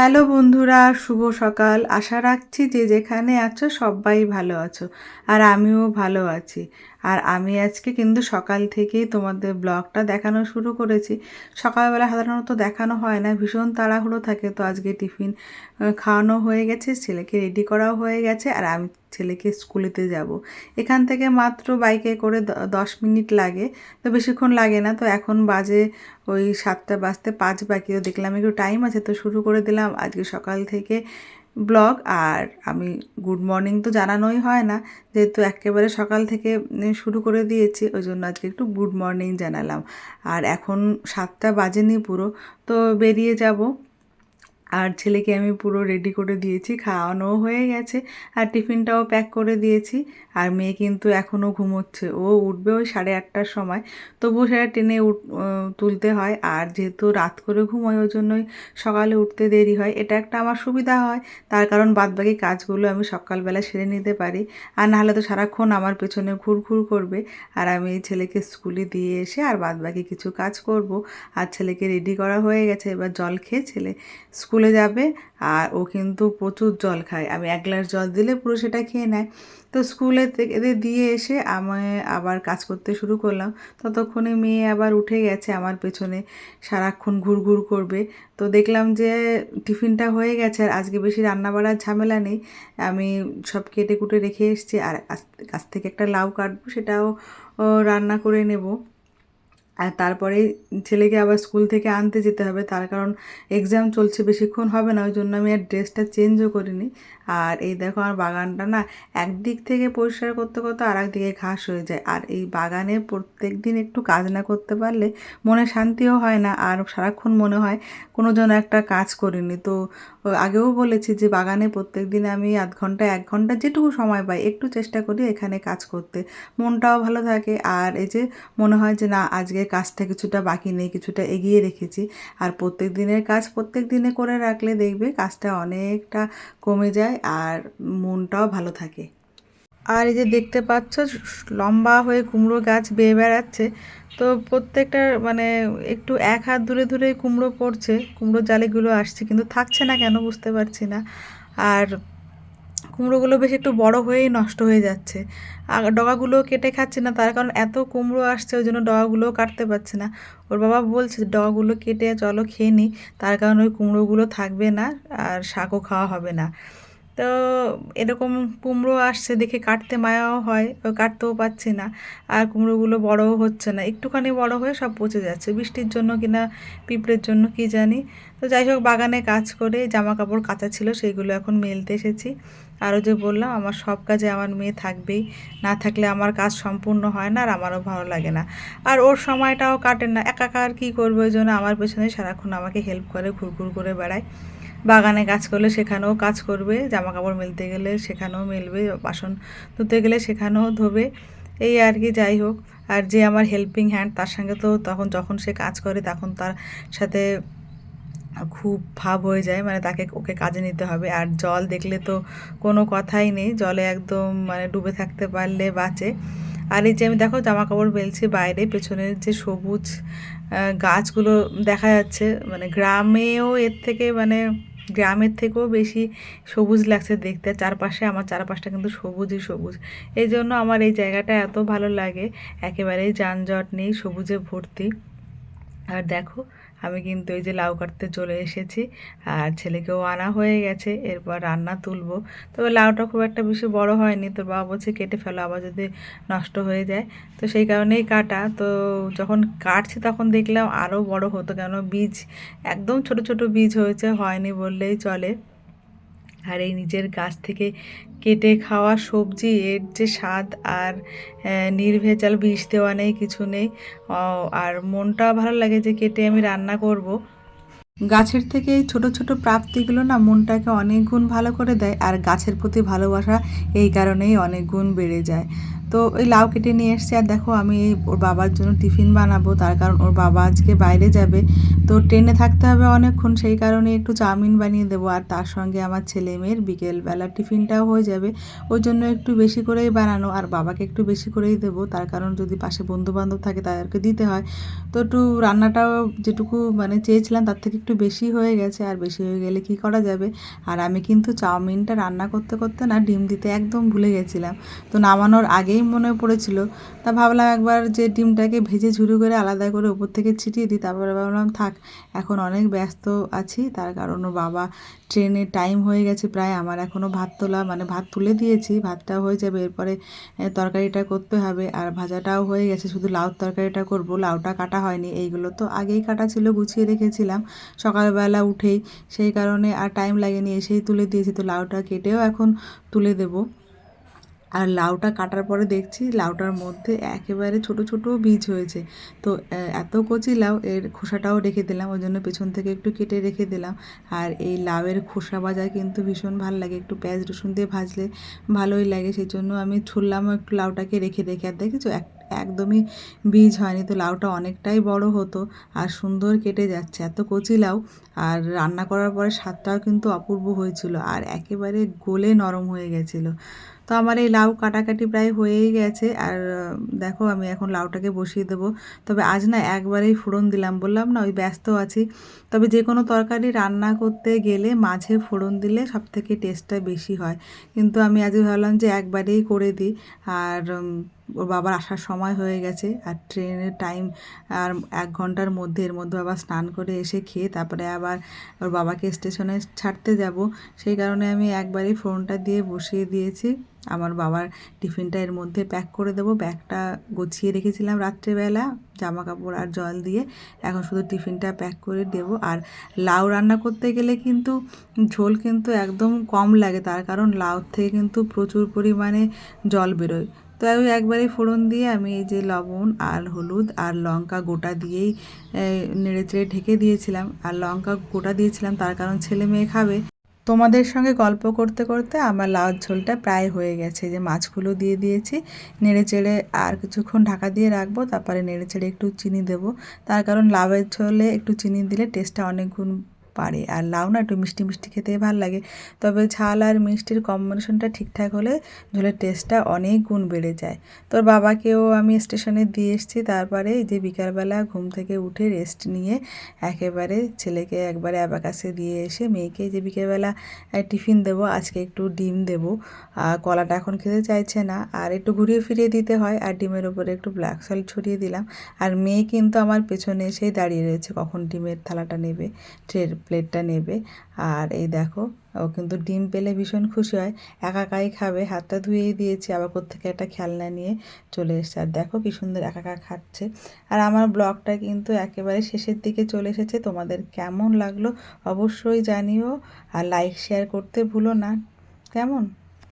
Hello বন্ধুরা, শুভ সকাল। আশা রাখছি যে যেখানে আছো সবাই ভালো আছো আর আমিও ভালো আছি। আর আমি আজকে কিন্তু সকাল থেকেই তোমাদের ব্লগটা দেখানো শুরু করেছি। সকালবেলা সাধারণত দেখানো হয় না, ভীষণ তাড়াহুড়ো থাকে। তো আজকে টিফিন খাওয়ানো হয়ে গেছে, ছেলেকে রেডি করাও হয়ে গেছে আর আমি ছেলেকে স্কুলেতে যাব। এখান থেকে মাত্র বাইকে করে দশ মিনিট লাগে, তো বেশিক্ষণ লাগে না। তো এখন বাজে ওই সাতটা বাজতে পাঁচ বাকি, তো দেখলাম একটু টাইম আছে, তো শুরু করে দিলাম। আজকে সকাল থেকে ব্লগ, আর আমি গুড মর্নিং তো জানানোই হয় না, যেহেতু একেবারে সকাল থেকে শুরু করে দিয়েছি, ওই জন্য আজকে একটু গুড মর্নিং জানালাম। আর এখন সাতটা বাজেনি পুরো, তো বেরিয়ে যাব। আর ছেলেকে আমি পুরো রেডি করে দিয়েছি, খাওয়ানোও হয়ে গেছে আর টিফিনটাও প্যাক করে দিয়েছি। আর মেয়ে কিন্তু এখনও ঘুমোচ্ছে, ও উঠবে ওই সাড়ে আটটার সময়। তবুও সেটা টেনে তুলতে হয় আর যেহেতু রাত করে ঘুমোয়, ওই জন্যই সকালে উঠতে দেরি হয়। এটা একটা আমার সুবিধা হয়, তার কারণ বাদবাকি কাজগুলো আমি সকালবেলা সেরে নিতে পারি। আর নাহলে তো সারাক্ষণ আমার পেছনে ঘুরঘুর করবে। আর আমি এই ছেলেকে স্কুলে দিয়ে এসে আর বাদবাকি কিছু কাজ করব। আর ছেলেকে রেডি করা হয়ে গেছে, এবার জল খেয়ে ছেলে স্কুলে যাবে আর ও কিন্তু প্রচুর জল খায়। আমি এক গ্লাস জল দিলে পুরো সেটা খেয়ে নেয়। তো স্কুলে এদের দিয়ে এসে আমি আবার কাজ করতে শুরু করলাম। ততক্ষণে মেয়ে আবার উঠে গেছে আমার পেছনে। সারাক্ষণ ঘুরঘুর করবে। তো দেখলাম যে টিফিনটা হয়ে গেছে আর আজকে বেশি রান্না বাড়ার ঝামেলা নেই। আমি সব কেটে কুটে রেখে এসেছি আর কাছ থেকে একটা লাউ কাটবো সেটাও রান্না করে নেব। আর তারপরে ছেলেকে আবার স্কুল থেকে আনতে যেতে হবে। তার কারণ এক্সাম চলছে বেশিক্ষণ হবে না, ওই জন্য আমি আর ড্রেসটা চেঞ্জও করিনি। আর এই দেখো আমার বাগানটা না একদিক থেকে পরিষ্কার করতে করতে আর একদিকে ঘাস হয়ে যায়। আর এই বাগানে প্রত্যেক দিন একটু কাজ না করতে পারলে মনে শান্তিও হয় না আর সারাক্ষণ মনে হয় কোনো যেন একটা কাজ করিনি। তো আগেও বলেছি যে বাগানে প্রত্যেক দিন আমি আধ ঘণ্টা, এক ঘণ্টা যেটুকু সময় পাই একটু চেষ্টা করি এখানে কাজ করতে। মনটাও ভালো থাকে আর এই যে মনে হয় যে না আজকে কাজটা কিছুটা বাকি নেই, কিছুটা এগিয়ে রেখেছি। আর প্রত্যেক দিনের কাজ প্রত্যেক দিনে করে রাখলে দেখবে কাজটা অনেকটা কমে যায় আর মনটাও ভালো থাকে। আর এই যে দেখতে পাচ্ছ, লম্বা হয়ে কুমড়ো গাছ বেয়ে বেড়াচ্ছে। তো প্রত্যেকটা মানে একটু এক হাত দূরে দূরে কুমড়ো পড়ছে, কুমড়ো জালিগুলো আসছে, কিন্তু থাকছে না কেন বুঝতে পারছি না। আর কুমড়োগুলো বেশ একটু বড় হয়েই নষ্ট হয়ে যাচ্ছে। আর ডগাগুলো কেটে খাচ্ছে না, তার কারণ এত কুমড়ো আসছে, ওই জন্য ডগাগুলোও কাটতে পারছে না। ওর বাবা বলছে ডগাগুলো কেটে চলো, খেয়ে নিই তার কারণ ওই কুমড়োগুলো থাকবে না, আর শাকও খাওয়া হবে না। তো এরকম কুমড়ো আসছে, দেখে কাটতে মায়াও হয় কাটতেও পাচ্ছি না। আর কুমড়োগুলো বড়ও হচ্ছে না। একটুখানি বড় হয়ে সব পচে যাচ্ছে। বৃষ্টির জন্য কিনা, পিঁপড়ের জন্য কি জানি। তো যাই হোক, বাগানে কাজ করে জামা কাপড় কাঁচা ছিল, সেইগুলো এখন মেলতে এসেছি। আরও যে বললাম, আমার সব কাজে আমার মেয়ে থাকবেই। না থাকলে আমার কাজ সম্পূর্ণ হয় না আর আমারও ভালো লাগে না। আর ওর সময়টাও কাটে না। একাকার কী করবে ওই জন্য আমার পেছনে সারাক্ষণ আমাকে হেল্প করে, ঘুরঘুর করে বেড়ায়। বাগানে কাজ করলে সেখানেও কাজ করবে জামা কাপড় মেলতে গেলে সেখানেও মেলবে, বাসন ধুতে গেলে সেখানেও ধোবে। এই আর কি, যাই হোক। আর যে আমার হেল্পিং হ্যান্ড তার সঙ্গে তো তখন যখন সে কাজ করে, তখন তার সাথে খুব ভাব হয়ে যায়। মানে তাকে ওকে কাজে নিতে হবে। আর জল দেখলে তো কোনো কথাই নেই। জলে একদম মানে ডুবে থাকতে পারলে বাঁচে। আর এই যে আমি দেখো জামা কাপড় মেলছি বাইরে পেছনের যে সবুজ গাছগুলো দেখা যাচ্ছে। মানে গ্রামেও এর থেকে মানে গ্রামের থেকেও বেশি সবুজ লাগছে দেখতে। চারপাশে আমার চারপাশটা কিন্তু সবুজই সবুজ। এই জন্য আমার এই জায়গাটা এত ভালো লাগে। একেবারেই যানজট নেই, সবুজে ভর্তি। আর দেখো আমি কিন্তু এই যে লাউ কাটতে চলে এসেছি আর ছেলেকেও আনা হয়ে গেছে, এরপর রান্না তুলবো। তবে লাউটা খুব একটা বেশি বড় হয়নি, তোর বাবা বলছে কেটে ফেলো, আবার যদি নষ্ট হয়ে যায়। তো সেই কারণেই কাটা। তো যখন কাটছি তখন দেখলাম আরও বড় হতো কেন, বীজ, একদম ছোট ছোট বীজ হয়েছে, হয়নি বললেই চলে। আর এই নিজের গাছ থেকে কেটে খাওয়া সবজি, এর যে স্বাদ আর নির্ভেজাল বিষ দেওয়া নেই, কিছু নেই। আর মনটা ভালো লাগে যে কেটে আমি রান্না করব। গাছের থেকে এই ছোটো ছোটো প্রাপ্তিগুলো না মনটাকে অনেক গুণ ভালো করে দেয়, আর গাছের প্রতি ভালোবাসা এই কারণেই অনেক গুণ বেড়ে যায়। তো ওই লাউ কেটে নিয়ে এসছে আর দেখো আমি ওর বাবার জন্য টিফিন বানাবো, তার কারণ ওর বাবা আজকে বাইরে যাবে। তো ট্রেনে থাকতে হবে অনেকক্ষণ, সেই কারণে একটু চাউমিন বানিয়ে দেবো। আর তার সঙ্গে আমার ছেলে মেয়ের বিকেলবেলা টিফিনটাও হয়ে যাবে। ওই জন্য একটু বেশি করেই বানানো, আর বাবাকে একটু বেশি করেই দেবো। তার কারণ যদি পাশে বন্ধু বান্ধব থাকে তাদেরকে দিতে হয়। তো একটু রান্নাটাও যেটুকু মানে চেয়েছিলাম, তার থেকে একটু বেশি হয়ে গেছে। আর বেশি হয়ে গেলে কি করা যাবে? আর আমি কিন্তু চাউমিনটা রান্না করতে করতে না, ডিম দিতে একদম ভুলে গেছিলাম। তো নামানোর আগেই মনে পড়েছিল। তা ভাবলাম একবার যে ডিমটাকে ভেজে ঝুড়ি করে আলাদা করে উপর থেকে ছিটিয়ে দিই, তারপরে ভাবলাম, থাক, এখন অনেক ব্যস্ত আছি, তার কারণ বাবা ট্রেনের টাইম হয়ে গেছে প্রায়, আমার এখনও ভাত তোলা মানে ভাত তুলে দিয়েছি ভাতটা হয়ে যাবে, এরপরে তরকারিটা করতে হবে, আর ভাজাটাও হয়ে গেছে, শুধু লাউর তরকারিটা করব, লাউটা কাটা হয়নি, এইগুলো তো আগেই কাটা ছিল, গুছিয়ে রেখেছিলাম, সকালবেলা উঠেই, সেই কারণে আর টাইম লাগেনি, এসেই তুলে দিয়েছি, তো লাউটা কেটেও এখন তুলে দেবো। আর লাউটা কাটার পরে দেখছি লাউটার মধ্যে একেবারে ছোট ছোট বীজ হয়েছে। তো এত কচি লাউ, এর খোসাটাও রেখে দিলাম, ওই জন্য পেছন থেকে একটু কেটে রেখে দিলাম। আর এই লাউয়ের খোসা ভাজা কিন্তু ভীষণ ভালো লাগে, একটু পেঁয়াজ রসুন দিয়ে ভাজলে ভালোই লাগে সেই জন্য আমি ছুললাম একটু লাউটাকে রেখে রেখে আর দেখেছ, এক একদমই বীজ হয়নি তো লাউটা অনেকটাই বড় হতো আর সুন্দর কেটে যাচ্ছে এত কচি লাউ আর রান্না করার পরে স্বাদটাও কিন্তু অপূর্ব হয়েছিল আর একেবারে গোলে নরম হয়ে গেছিল। তো আমার এই লাউ কাটাকাটি প্রায় হয়েই গেছে আর দেখো আমি এখন লাউটাকে বসিয়ে দেবো। তবে আজ না একবারেই ফোড়ন দিলাম, বললাম না ওই ব্যস্ত আছি। তবে যে কোনো তরকারি রান্না করতে গেলে মাঝে ফোড়ন দিলে সব থেকে টেস্টটা বেশি হয়। কিন্তু আমি আজ ভাবলাম যে একবারেই করে দিই। আর ওর বাবার আসার সময় হয়ে গেছে আর ট্রেনের টাইম আর এক ঘণ্টার মধ্যে এর মধ্যে আবার স্নান করে এসে খেয়ে তারপরে আবার ওর বাবাকে স্টেশনে ছাড়তে যাব। সেই কারণে আমি একবারই ফোনটা দিয়ে বসিয়ে দিয়েছি। আমার বাবার টিফিনটা এর মধ্যে প্যাক করে দেবো। ব্যাগটা গুছিয়ে রেখেছিলাম রাত্রেবেলা জামা কাপড় আর জল দিয়ে। এখন শুধু টিফিনটা প্যাক করে দেবো। আর লাউ রান্না করতে গেলে কিন্তু ঝোল কিন্তু একদম কম লাগে। তার কারণ লাউ থেকে কিন্তু প্রচুর পরিমাণে জল বেরোয়। তো আমি একবারে ফোড়ন দিয়ে আমি এই যে লবণ আর হলুদ আর লঙ্কা গোটা দিয়েই নেড়ে চেড়ে ঢেকে দিয়েছিলাম। আর লঙ্কা গোটা দিয়েছিলাম, তার কারণ ছেলে মেয়ে খাবে। তোমাদের সঙ্গে গল্প করতে করতে আমার লাউ ঝোলটা প্রায় হয়ে গেছে। যে মাছগুলো দিয়ে দিয়েছি, নেড়ে চেড়ে আর কিছুক্ষণ ঢাকা দিয়ে রাখব, তারপরে নেড়ে চেড়ে একটু চিনি দেবো। তার কারণ লাউয়ের ঝোলে একটু চিনি দিলে টেস্টটা অনেক গুণ পারে। আর লাউ না একটু মিষ্টি মিষ্টি খেতে ভালো লাগে। তবে ঝাল আর মিষ্টির কম্বিনেশনটা ঠিকঠাক হলে ঝোলের টেস্টটা অনেক গুণ বেড়ে যায়। তোর বাবাকেও আমি স্টেশনে দিয়ে এসেছি। তারপরে যে বিকালবেলা ঘুম থেকে উঠে রেস্ট নিয়ে একেবারে ছেলেকে একবারে অ্যাবাকাসে দিয়ে এসে মেয়েকে যে বিকেলবেলা টিফিন দেবো, আজকে একটু ডিম দেবো। আর কলাটা এখন খেতে চাইছে না। আর একটু ঘুরিয়ে ফিরিয়ে দিতে হয়। আর ডিমের উপরে একটু ব্ল্যাক সল্ট ছড়িয়ে দিলাম। আর মেয়ে কিন্তু আমার পেছনে এসেই দাঁড়িয়ে রয়েছে। কখন ডিমের থালাটা নেবে? ট্রের প্লেটটা নেবে। আর এই দেখো, ও কিন্তু ডিম পেলে ভীষণ খুশি হয়। একাকাই খাবে, হাতটা ধুয়েই দিয়েছি, আবার কোথেকে একটা খেলনা নিয়ে চলে এসছে। আর দেখো কি সুন্দর একাকা একা খাচ্ছে। আর আমার ব্লগটা কিন্তু একেবারে শেষের দিকে চলে এসেছে। তোমাদের কেমন লাগল অবশ্যই জানিও। আর লাইক শেয়ার করতে ভুলো না। কেমন?